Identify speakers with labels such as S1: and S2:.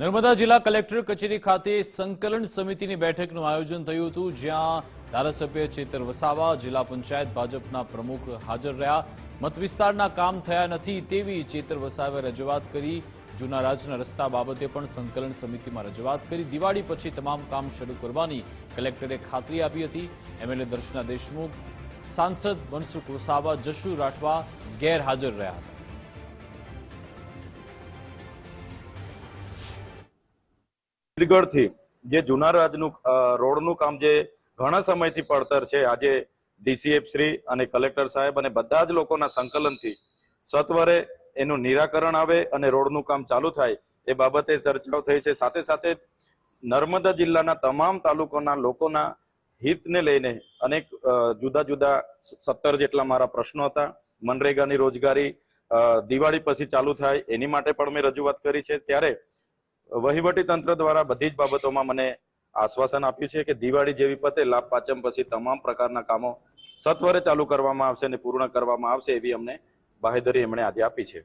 S1: નર્મદા જિલ્લા કલેક્ટર કચેરી ખાતે સંકલન સમિતિની બેઠકનું આયોજન થયું હતું, જ્યાં ધારાસભ્ય ચેતર વસાવા, જિલ્લા પંચાયત ભાજપના પ્રમુખ હાજર રહ્યા. મત વિસ્તારના કામ થયા નથી તેવી ચેતર વસાવે રજૂઆત કરી. જૂના રાજના રસ્તા બાબતે પણ સંકલન સમિતિમાં રજૂઆત કરી. દિવાળી પછી તમામ કામ શરૂ કરવાની કલેક્ટરે ખાતરી આપી હતી. એમએલએ દર્શના દેશમુખ, સાંસદ મનસુખ વસાવા, જશુ રાઠવા ગેરહાજર રહ્યા હતા.
S2: છત્તીસગઢથી, જે જૂના રાજનું રોડનું કામ જે ઘણા સમયથી પડતર છે, આજે ડીસીએફ શ્રી અને કલેક્ટર સાહેબ અને બધા જ લોકોના સંકલનથી સત્વરે એનું નિરાકરણ આવે અને રોડનું કામ ચાલુ થાય, એ બાબતે ચર્ચાઓ થઈ છે. સાથે સાથે નર્મદા જિલ્લાના તમામ તાલુકાના લોકોના હિતને લઈને અનેક જુદા જુદા સત્તર જેટલા મારા પ્રશ્નો હતા. મનરેગાની રોજગારી દિવાળી પછી ચાલુ થાય, એની માટે પણ મેં રજૂઆત કરી છે. ત્યારે વહીવટી તંત્ર દ્વારા બધી જ બાબતોમાં મને આશ્વાસન આપ્યું છે કે દિવાળી જેવી પતે લાભ પાંચમ પછી તમામ પ્રકારના કામો સત્વરે ચાલુ કરવામાં આવશે અને પૂર્ણ કરવામાં આવશે એવી અમને બાહેધરી એમણે આજે આપી છે.